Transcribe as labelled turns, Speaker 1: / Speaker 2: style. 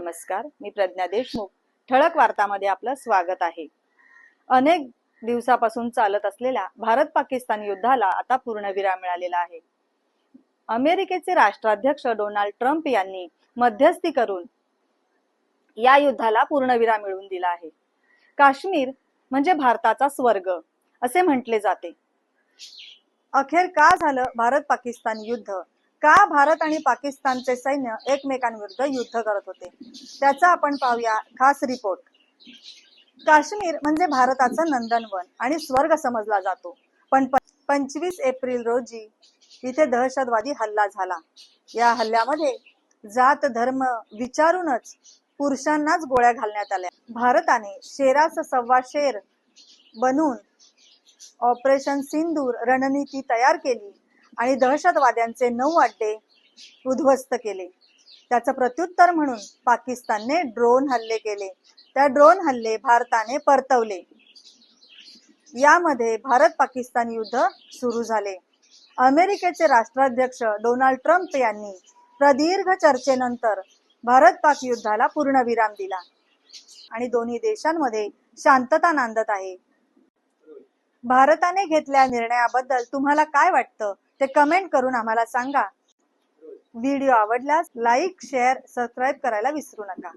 Speaker 1: नमस्कार. मी प्रज्ञा देशमुख. ठळक वार्तामध्ये आपलं स्वागत आहे. अनेक दिवसापासून चालत असलेल्या भारत पाकिस्तान युद्धाला आता पूर्णविराम मिळालेला आहे. अमेरिकेचे राष्ट्राध्यक्ष डोनाल्ड ट्रम्प यांनी मध्यस्थी करून या युद्धाला पूर्णविराम मिळवून दिला आहे. काश्मीर म्हणजे भारताचा स्वर्ग असे म्हटले जाते. अखेर का झालं भारत पाकिस्तान युद्ध? का भारत आणि पाकिस्तानचे सैन्य एकमेकांविरुद्ध युद्ध करत होते? त्याचा आपण पाहूया खास रिपोर्ट. काश्मीर म्हणजे भारताचं नंदनवन आणि स्वर्ग समजला जातो. पण पंचवीस एप्रिल रोजी इथे दहशतवादी हल्ला झाला. या हल्ल्यामध्ये जात धर्म विचारूनच पुरुषांनाच गोळ्या घालण्यात आल्या. भारताने शेरास सव्वा शेर बनून ऑपरेशन सिंदूर रणनीती तयार केली. आणि दहशतवाद्यांचे नऊ अड्डे उद्ध्वस्त केले. त्याचं प्रत्युत्तर म्हणून पाकिस्तानने ड्रोन हल्ले केले. त्या ड्रोन हल्ले भारताने परतवले. यामध्ये भारत पाकिस्तान युद्ध सुरू झाले. अमेरिकेचे राष्ट्राध्यक्ष डोनाल्ड ट्रम्प यांनी प्रदीर्घ चर्चेनंतर भारत पाक युद्धाला पूर्णविराम दिला. आणि दोन्ही देशांमध्ये शांतता नांदत आहे. भारताने घेतलेल्या निर्णयाबद्दल तुम्हाला काय वाटतं? ते कमेंट करून आम्हाला सांगा. व्हिडिओ आवडल्यास लाईक शेअर सबस्क्राईब करायला विसरू नका.